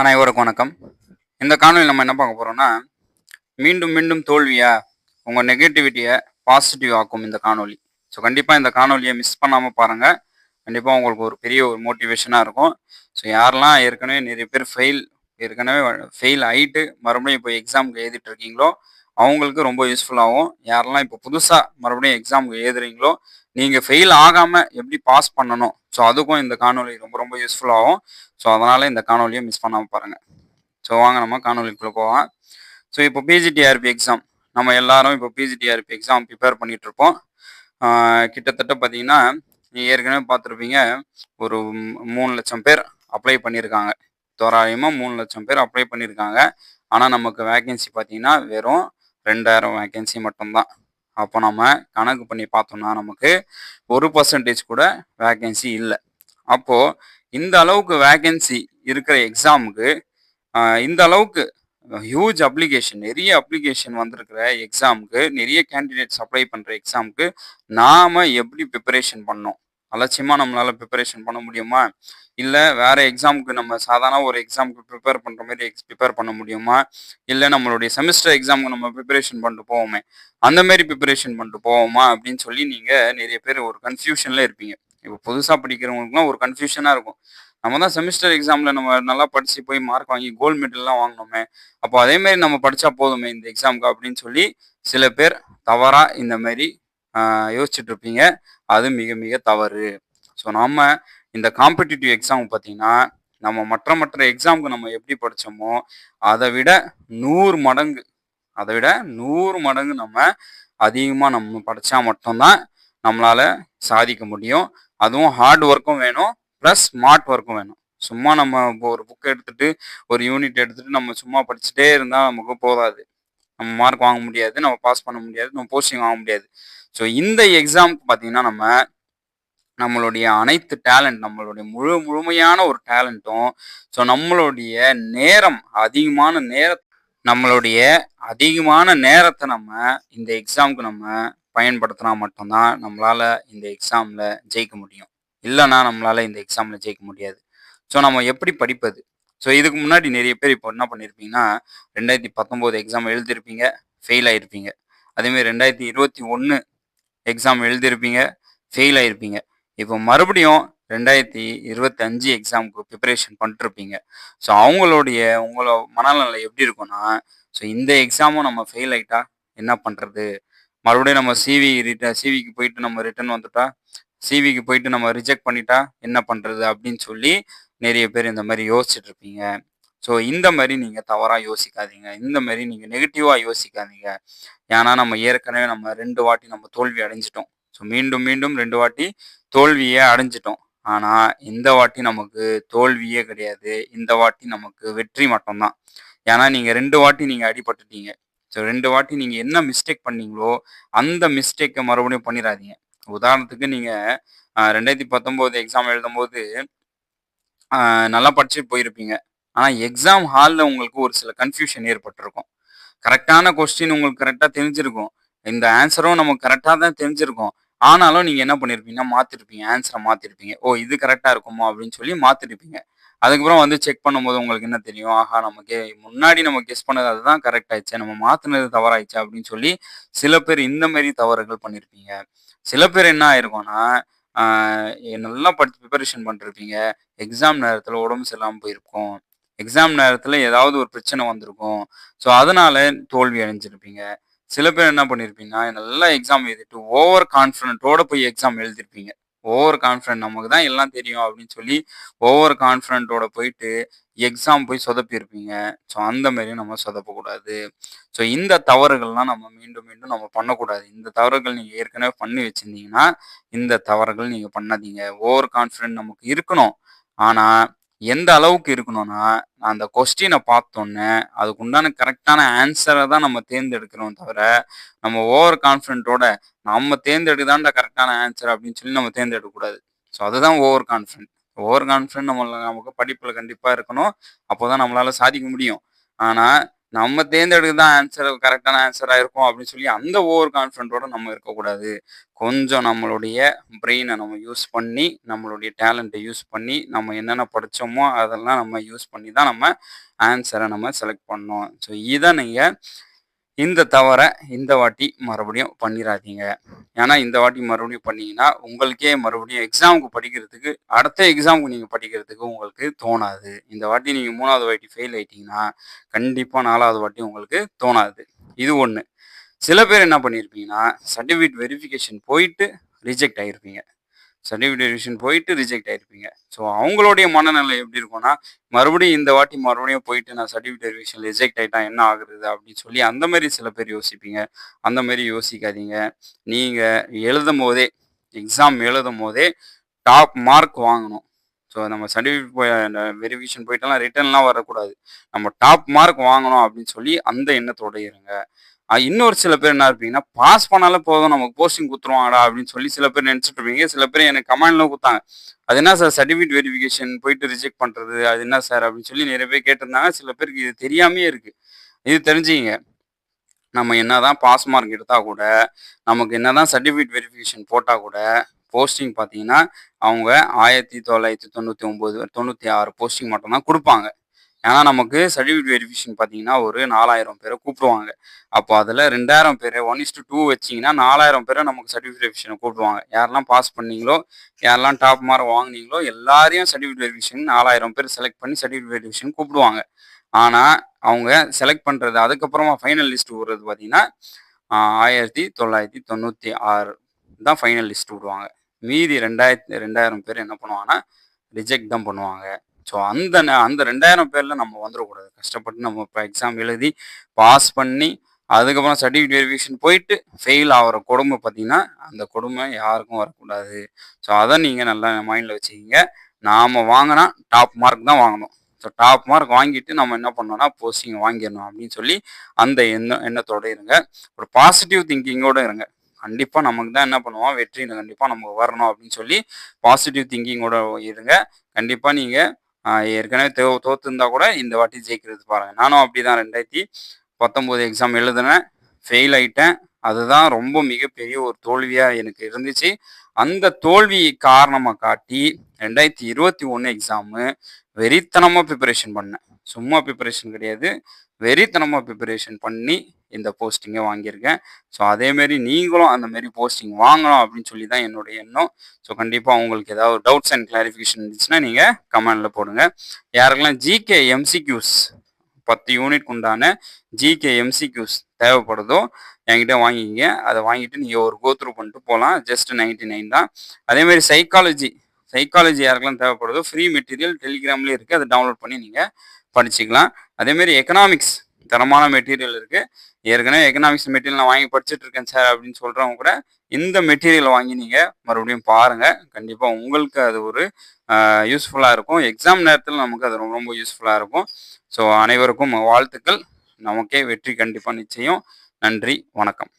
அனைவருக்கும் வணக்கம். இந்த காணொலி நம்ம என்ன பார்க்க போகிறோம்னா மீண்டும் மீண்டும் தோல்வியா உங்க நெகட்டிவிட்டியை பாசிட்டிவ் ஆக்கும் இந்த காணொலி ஸோ கண்டிப்பாக இந்த காணொலியை மிஸ் பண்ணாமல் பாருங்கள் கண்டிப்பாக உங்களுக்கு ஒரு பெரிய ஒரு மோட்டிவேஷனாக இருக்கும். ஸோ யாரெல்லாம் ஏற்கனவே நிறைய பேர் ஃபெயில் ஏற்கனவே ஃபெயில் ஆகிட்டு மறுபடியும் இப்போ எக்ஸாமுக்கு எழுதிட்டு இருக்கீங்களோ அவங்களுக்கு ரொம்ப யூஸ்ஃபுல்லாகும் யாரெல்லாம் இப்போ புதுசாக மறுபடியும் எக்ஸாமுக்கு எழுதுறீங்களோ நீங்கள் ஃபெயில் ஆகாமல் எப்படி பாஸ் பண்ணணும்? ஸோ அதுக்கும் இந்த காணொலி ரொம்ப ரொம்ப யூஸ்ஃபுல்லாகும் ஸோ அதனால் இந்த காணொலியை மிஸ் பண்ணாமல் பாருங்கள் ஸோ வாங்க நம்ம காணொலிக்குள்ளே போவோம் ஸோ இப்போ பிஜிடிஆர்பி எக்ஸாம் நம்ம எல்லாரும் இப்போ பிஜிடிஆர்பி எக்ஸாம் ப்ரிப்பேர் பண்ணிட்டு இருப்போம். கிட்டத்தட்ட பார்த்தீங்கன்னா நீங்கள் ஏற்கனவே பார்த்துருப்பீங்க ஒரு மூணு லட்சம் பேர் அப்ளை பண்ணியிருக்காங்க. தோராயமாக மூணு லட்சம் பேர் அப்ளை பண்ணியிருக்காங்க. ஆனால் நமக்கு வேகன்சி பார்த்தீங்கன்னா வெறும் ரெண்டாயிரம் வேகன்சி மட்டும்தான். அப்போ நம்ம கணக்கு பண்ணி பார்த்தோம்னா நமக்கு ஒரு பர்சன்டேஜ் கூட வேக்கன்சி இல்லை. அப்போது இந்த அளவுக்கு வேக்கன்சி இருக்கிற எக்ஸாமுக்கு இந்த அளவுக்கு ஹியூஜ் அப்ளிகேஷன் நிறைய அப்ளிகேஷன் வந்திருக்கிற எக்ஸாமுக்கு நிறைய கேண்டிடேட்ஸ் அப்ளை பண்ணுற எக்ஸாமுக்கு நாம் எப்படி ப்ரிப்பரேஷன் பண்ணோம் அலட்சியமாக நம்மளால் ப்ரிப்பரேஷன் பண்ண முடியுமா? இல்லை வேறு எக்ஸாமுக்கு நம்ம சாதாரண ஒரு எக்ஸாமுக்கு ப்ரிப்பேர் பண்ணுற மாதிரி எக்ஸ் ப்ரிப்பேர் பண்ண முடியுமா? இல்லை நம்மளுடைய செமஸ்டர் எக்ஸாமுக்கு நம்ம ப்ரிப்பரேஷன் பண்ணிட்டு போவோமே. அந்த மாதிரி ப்ரிப்பரேஷன் பண்ணிட்டு போவோமா? அப்படின்னு சொல்லி நீங்கள் நிறைய பேர் ஒரு கன்ஃபியூஷனில் இருப்பீங்க. இப்போ புதுசாக படிக்கிறவங்களுக்குலாம் ஒரு கன்ஃபியூஷனாக இருக்கும். நம்ம தான் செமஸ்டர் எக்ஸாமில் நம்ம நல்லா படித்து போய் மார்க் வாங்கி கோல்டு மெடல்லாம் வாங்கினோமே. அப்போ அதே மாதிரி நம்ம படித்தா போதுமே இந்த எக்ஸாமுக்கு அப்படின்னு சொல்லி சில பேர் தவறாக இந்த மாதிரி யோசிச்சுட்ருப்பீங்க. அது மிக மிக தவறு. ஸோ நம்ம இந்த காம்படிட்டிவ் எக்ஸாம் பார்த்தீங்கன்னா நம்ம மற்ற மற்ற எக்ஸாமுக்கு நம்ம எப்படி படித்தோமோ அதை விட நூறு மடங்கு அதை விட நூறு மடங்கு நம்ம அதிகமாக நம்ம படித்தா மட்டும்தான் நம்மளால சாதிக்க முடியும். அதுவும் ஹார்ட் ஒர்க்கும் வேணும் ப்ளஸ் ஸ்மார்ட் ஒர்க்கும் வேணும். சும்மா நம்ம இப்போ ஒரு புக் எடுத்துட்டு ஒரு யூனிட் எடுத்துட்டு நம்ம சும்மா படிச்சுட்டே இருந்தால் நமக்கு போதாது. நம்ம மார்க் வாங்க முடியாது நம்ம பாஸ் பண்ண முடியாது நம்ம போஸ்டிங் வாங்க முடியாது. ஸோ இந்த எக்ஸாமுக்கு பார்த்தீங்கன்னா நம்ம நம்மளுடைய அனைத்து டேலண்ட் நம்மளுடைய முழு முழுமையான ஒரு டேலண்ட்டும் ஸோ நம்மளுடைய நேரம் அதிகமான நேர நம்மளுடைய அதிகமான நேரத்தை நம்ம இந்த எக்ஸாமுக்கு நம்ம பயன்படுத்தினா மட்டும்தான் நம்மளால் இந்த எக்ஸாமில் ஜெயிக்க முடியும். இல்லைன்னா நம்மளால் இந்த எக்ஸாமில் ஜெயிக்க முடியாது. ஸோ நம்ம எப்படி படிப்பது? ஸோ இதுக்கு முன்னாடி நிறைய பேர் இப்போ என்ன பண்ணியிருப்பீங்கன்னா ரெண்டாயிரத்தி பத்தொம்போது எக்ஸாம் எழுதியிருப்பீங்க ஃபெயில் ஆகிருப்பீங்க அதேமாதிரி ரெண்டாயிரத்தி இருபத்தி ஒன்று எக்ஸாம் எழுதியிருப்பீங்க ஃபெயில் ஆகிருப்பீங்க இப்போ மறுபடியும் ரெண்டாயிரத்தி இருபத்தஞ்சு எக்ஸாமுக்கு ப்ரிப்பரேஷன் பண்ணிட்டுருப்பீங்க ஸோ அவங்களுடைய உங்களோட மனநிலை எப்படி இருக்கும்னா ஸோ இந்த எக்ஸாமும் நம்ம ஃபெயில் ஆகிட்டா என்ன பண்ணுறது மறுபடியும் நம்ம சிவி ரிட்ட சிவிக்கு போயிட்டு நம்ம ரிட்டர்ன் வந்துட்டா சிவிக்கு போயிட்டு நம்ம ரிஜெக்ட் பண்ணிட்டா என்ன பண்ணுறது அப்படின்னு சொல்லி நிறைய பேர் இந்த மாதிரி யோசிச்சுட்டு இருப்பீங்க ஸோ இந்த மாதிரி நீங்கள் தவறாக யோசிக்காதீங்க. இந்த மாதிரி நீங்கள் நெகட்டிவாக யோசிக்காதீங்க. ஏன்னா நம்ம ஏற்கனவே நம்ம ரெண்டு வாட்டி நம்ம தோல்வி அடைஞ்சிட்டோம். ஸோ மீண்டும் மீண்டும் ரெண்டு வாட்டி தோல்வியை அடைஞ்சிட்டோம். ஆனால் இந்த வாட்டி நமக்கு தோல்வியே கிடையாது. இந்த வாட்டி நமக்கு வெற்றி மட்டும்தான். ஏன்னா நீங்கள் ரெண்டு வாட்டி நீங்கள் அடிபட்டுட்டீங்க. ஸோ ரெண்டு வாட்டி நீங்கள் என்ன மிஸ்டேக் பண்ணீங்களோ அந்த மிஸ்டேக்கை மறுபடியும் பண்ணிடாதீங்க. உதாரணத்துக்கு நீங்கள் ரெண்டாயிரத்தி பத்தொம்போது எக்ஸாம் எழுதும்போது நல்லா படிச்சுட்டு போயிருப்பீங்க. ஆனால் எக்ஸாம் ஹாலில் உங்களுக்கு ஒரு சில கன்ஃபியூஷன் ஏற்பட்டிருக்கும். கரெக்டான கொஸ்டின் உங்களுக்கு கரெக்டாக தெரிஞ்சிருக்கும். இந்த ஆன்சரும் நமக்கு கரெக்டாக தான் தெரிஞ்சிருக்கும். ஆனாலும் நீங்கள் என்ன பண்ணியிருப்பீங்கன்னா மாற்றிருப்பீங்க ஆன்சரை மாற்றிருப்பீங்க ஓ இது கரெக்டாக இருக்குமா? அப்படின்னு சொல்லி மாற்றிருப்பீங்க அதுக்கப்புறம் வந்து செக் பண்ணும்போது உங்களுக்கு என்ன தெரியும்? ஆஹா நமக்கு முன்னாடி நம்ம கெஸ் பண்ணது அதுதான் கரெக்ட் ஆயிடுச்சு. நம்ம மாற்றினது தவறாயிடுச்சு அப்படின்னு சொல்லி சில பேர் இந்த மாதிரி தவறுகள் பண்ணியிருப்பீங்க சில பேர் என்ன ஆயிருக்கோம்னா நல்லா படித்து ப்ரிப்பரேஷன் பண்ணிருப்பீங்க. எக்ஸாம் நேரத்தில் உடம்பு சரியில்லாமல் போயிருக்கும். எக்ஸாம் நேரத்தில் ஏதாவது ஒரு பிரச்சனை வந்திருக்கும். ஸோ அதனால் தோல்வி அடைஞ்சிருப்பீங்க. சில பேர் என்ன பண்ணியிருப்பீங்கன்னா நல்லா எக்ஸாம் எழுதிட்டு ஓவர் கான்ஃபிடென்ட்டோட போய் எக்ஸாம் எழுதிருப்பீங்க. ஓவர் கான்ஃபிடென்ட் நமக்கு தான் எல்லாம் தெரியும் அப்படின்னு சொல்லி ஓவர் கான்ஃபிடென்ட்டோட போயிட்டு எக்ஸாம் போய் சொதப்பியிருப்பீங்க. ஸோ அந்த மாதிரி நம்ம சொதப்பக்கூடாது. ஸோ இந்த தவறுகள்லாம் நம்ம மீண்டும் மீண்டும் நம்ம பண்ணக்கூடாது. இந்த தவறுகள் நீங்கள் ஏற்கனவே பண்ணி வச்சுருந்தீங்கன்னா இந்த தவறுகள் நீங்கள் பண்ணாதீங்க. ஓவர் கான்ஃபிடென்ட் நமக்கு இருக்கணும். ஆனால் எந்த அளவுக்கு இருக்கணும்னா அந்த கொஸ்டினை பார்த்தோன்னே அதுக்கு உண்டான கரெக்டான ஆன்சரை தான் நம்ம தேர்ந்தெடுக்கிறோம் தவிர நம்ம ஓவர் கான்ஃபிடென்ட்டோட நம்ம தேர்ந்தெடுதான்டா கரெக்டான ஆன்சர் அப்படின்னு சொல்லி நம்ம தேர்ந்தெடுக்கக்கூடாது. ஸோ அதுதான் ஓவர் கான்ஃபிடென்ட் ஓவர் கான்ஃபிடென்ட் நம்ம நமக்கு படிப்பில் கண்டிப்பாக இருக்கணும். அப்போ தான் நம்மளால் சாதிக்க முடியும். ஆனால் நம்ம தேர்ந்தெடுக்க தான் ஆன்சர் கரெக்டான ஆன்சராக இருக்கும் அப்படின்னு சொல்லி அந்த ஓவர் கான்ஃபிடென்ட்டோட நம்ம இருக்கக்கூடாது. கொஞ்சம் நம்மளுடைய பிரெயினை நம்ம யூஸ் பண்ணி நம்மளுடைய டேலண்ட்டை யூஸ் பண்ணி நம்ம என்னென்ன படித்தோமோ அதெல்லாம் நம்ம யூஸ் பண்ணி தான் நம்ம ஆன்சரை நம்ம செலக்ட் பண்ணோம் ஸோ இதை நீங்கள் இந்த தவறை இந்த வாட்டி மறுபடியும் பண்ணிடாதீங்க ஏன்னா இந்த வாட்டி மறுபடியும் பண்ணீங்கன்னா உங்களுக்கே மறுபடியும் எக்ஸாமுக்கு படிக்கிறதுக்கு அடுத்த எக்ஸாமுக்கு நீங்கள் படிக்கிறதுக்கு உங்களுக்கு தோணாது. இந்த வாட்டி நீங்கள் மூணாவது வாட்டி ஃபெயில் ஆயிட்டீங்கன்னா கண்டிப்பாக நாலாவது வாட்டி உங்களுக்கு தோணாது. இது ஒன்று சில பேர் என்ன பண்ணியிருப்பீங்கன்னா சர்டிஃபிகேட் வெரிஃபிகேஷன் போயிட்டு ரிஜெக்ட் ஆகிருப்பீங்க சர்டிஃபிகேட் வெரிஃபிகேஷன் போயிட்டு ரிஜெக்ட் ஆகிருப்பீங்க ஸோ அவங்களுடைய மனநிலை எப்படி இருக்கும்னா மறுபடியும் இந்த வாட்டி மறுபடியும் போயிட்டு நான் சர்டிஃபிகேட் வெரிஃபிகேஷன் ரிஜெக்ட் ஆகிட்டா என்ன ஆகுறது அப்படின்னு சொல்லி அந்த மாதிரி சில பேர் யோசிப்பீங்க. அந்த மாதிரி யோசிக்காதீங்க. நீங்கள் எழுதும் போதே எக்ஸாம் எழுதும் போதே டாப் மார்க் வாங்கணும். ஸோ நம்ம சர்டிஃபிகேட் வெரிஃபிகேஷன் போயிட்டெல்லாம் ரிட்டர்ன்லாம் வரக்கூடாது. நம்ம டாப் மார்க் வாங்கணும் அப்படின்னு சொல்லி அந்த எண்ணத்தோட இருங்க. இன்னொரு சில பேர் என்ன இருப்பீங்கன்னா பாஸ் பண்ணாலே போதும் நமக்கு போஸ்டிங் குத்துருவாங்கடா அப்படின்னு சொல்லி சில பேர் நினச்சிட்டு இருப்பீங்க. சில பேர் எனக்கு கமெண்ட்லாம் கொடுத்தாங்க அது என்ன சார் சர்டிஃபிகேட் வெரிஃபிகேஷன் போயிட்டு ரிஜெக்ட் பண்ணுறது அது என்ன சார்? அப்படின்னு சொல்லி நிறைய பேர் கேட்டிருந்தாங்க. சில பேருக்கு இது தெரியாமே இருக்குது இது தெரிஞ்சுங்க. நம்ம என்னதான் பாஸ் மார்க் எடுத்தால் கூட நமக்கு என்னதான் சர்டிஃபிகேட் வெரிஃபிகேஷன் போட்டால் கூட போஸ்டிங் பார்த்தீங்கன்னா அவங்க ஆயிரத்தி தொள்ளாயிரத்தி தொண்ணூற்றி ஒம்பது தொண்ணூற்றி ஆறு போஸ்டிங் மட்டும்தான் கொடுப்பாங்க. ஏன்னா நமக்கு சர்டிஃபிகேட் வெரிஃபிகேஷன் பார்த்தீங்கன்னா ஒரு நாலாயிரம் பேரை கூப்பிடுவாங்க. அப்போ அதில் ரெண்டாயிரம் பேர் ஒன் இஸ்டு டூ வச்சிங்கன்னா நாலாயிரம் பேரை நமக்கு சர்டிஃபிகேட் வெரிஃபிகேஷனை கூப்பிடுவாங்க. யாரெல்லாம் பாஸ் பண்ணீங்களோ யாரெல்லாம் டாப் மார்க் வாங்கினீங்களோ எல்லாரையும் சர்டிஃபிகேட் வெரிஃபிகேஷன் நாலாயிரம் பேர் செலக்ட் பண்ணி சர்டிஃபிகேட் வெரிஃபிகேஷன் கூப்பிடுவாங்க. ஆனால் அவங்க செலக்ட் பண்ணுறது அதுக்கப்புறமா ஃபைனல் லிஸ்ட் விடுறது பார்த்தீங்கன்னா ஆயிரத்தி தொள்ளாயிரத்தி தொண்ணூற்றி ஆறு தான் ஃபைனல் லிஸ்ட் விடுவாங்க. மீதி ரெண்டாயிரத்தி ரெண்டாயிரம் பேர் என்ன பண்ணுவாங்கன்னா ரிஜெக்ட் தான் பண்ணுவாங்க. ஸோ அந்த ந- அந்த ரெண்டாயிரம் பேரில் நம்ம வந்துடக்கூடாது கஷ்டப்பட்டு நம்ம இப்போ எக்ஸாம் எழுதி பாஸ் பண்ணி அதுக்கப்புறம் சர்டிஃபிகேட் வெரிஃபிகேஷன் போயிட்டு ஃபெயில் ஆகிற கொடுமை பார்த்தீங்கன்னா அந்த கொடுமை யாருக்கும் வரக்கூடாது. ஸோ அதை நீங்கள் நல்லா மைண்டில் வச்சுக்கிங்க. நாம் வாங்கினா டாப் மார்க் தான் வாங்கணும். ஸோ டாப் மார்க் வாங்கிட்டு நம்ம என்ன பண்ணோம்னா போஸ்டிங் வாங்கிடணும் அப்படின்னு சொல்லி அந்த எண்ண எண்ணத்தோட இருங்க. ஒரு பாசிட்டிவ் திங்கிங்கோட இருங்க. கண்டிப்பாக நமக்கு தான் என்ன பண்ணுவோம்? வெற்றி கண்டிப்பாக நமக்கு வரணும் அப்படின்னு சொல்லி பாசிட்டிவ் திங்கிங்கோட இருங்க. கண்டிப்பாக நீங்கள் ஏற்கனவே தோ தோத்துருந்தா கூட இந்த வாட்டி ஜெயிக்கிறது பாருங்கள் நானும் அப்படி தான் ரெண்டாயிரத்தி பத்தொம்போது எக்ஸாம் எழுதினேன் ஃபெயில் ஆகிட்டேன் அதுதான் ரொம்ப மிகப்பெரிய ஒரு தோல்வியாக எனக்கு இருந்துச்சு. அந்த தோல்வி காரணமாக காட்டி ரெண்டாயிரத்தி இருபத்தி ஒன்று எக்ஸாமு வெறித்தனமாக ப்ரிப்பரேஷன் பண்ணேன். சும்மா ப்ரிப்பரேஷன் கிடையாது. வெறித்தனமாக ப்ரிப்பரேஷன் பண்ணி இந்த போஸ்டிங்கை வாங்கியிருக்கேன். ஸோ அதேமாரி நீங்களும் அந்தமாரி போஸ்டிங் வாங்கணும் அப்படின்னு சொல்லி தான் என்னோட எண்ணம். ஸோ கண்டிப்பாக உங்களுக்கு ஏதாவது டவுட்ஸ் அண்ட் கிளாரிஃபிகேஷன் இருந்துச்சுன்னா நீங்கள் கமெண்டில் போடுங்க. யாருக்கெல்லாம் ஜிகே எம்சிக்யூஸ் பத்து யூனிட் உண்டான ஜிகே எம்சிக்யூஸ் தேவைப்படுதோ என்கிட்ட வாங்கிக்கிங்க. அதை வாங்கிட்டு நீங்கள் ஒரு கோத்ரூ பண்ணிட்டு போகலாம் ஜஸ்ட் நைன்டி நைன் தான் அதேமாரி சைக்காலஜி சைக்காலஜி யாருக்கெல்லாம் தேவைப்படுதோ ஃப்ரீ மெட்டீரியல் டெலிகிராம்லேயே இருக்குது அதை டவுன்லோட் பண்ணி நீங்கள் படிச்சுக்கலாம். அதேமாரி எக்கனாமிக்ஸ் தரமான மெட்டீரியல் இருக்குது ஏற்கனவே எக்கனாமிக்ஸ் மெட்டீரியல் நான் வாங்கி படிச்சுட்டு இருக்கேன் சார் அப்படின்னு சொல்கிறவங்க கூட இந்த மெட்டீரியல் வாங்கி நீங்கள் மறுபடியும் பாருங்கள் கண்டிப்பாக உங்களுக்கு அது ஒரு யூஸ்ஃபுல்லாக இருக்கும். எக்ஸாம் நேரத்தில் நமக்கு அது ரொம்ப ரொம்ப யூஸ்ஃபுல்லாக இருக்கும். ஸோ அனைவருக்கும் வாழ்த்துக்கள். நமக்கே வெற்றி கண்டிப்பாக நிச்சயம். நன்றி. வணக்கம்.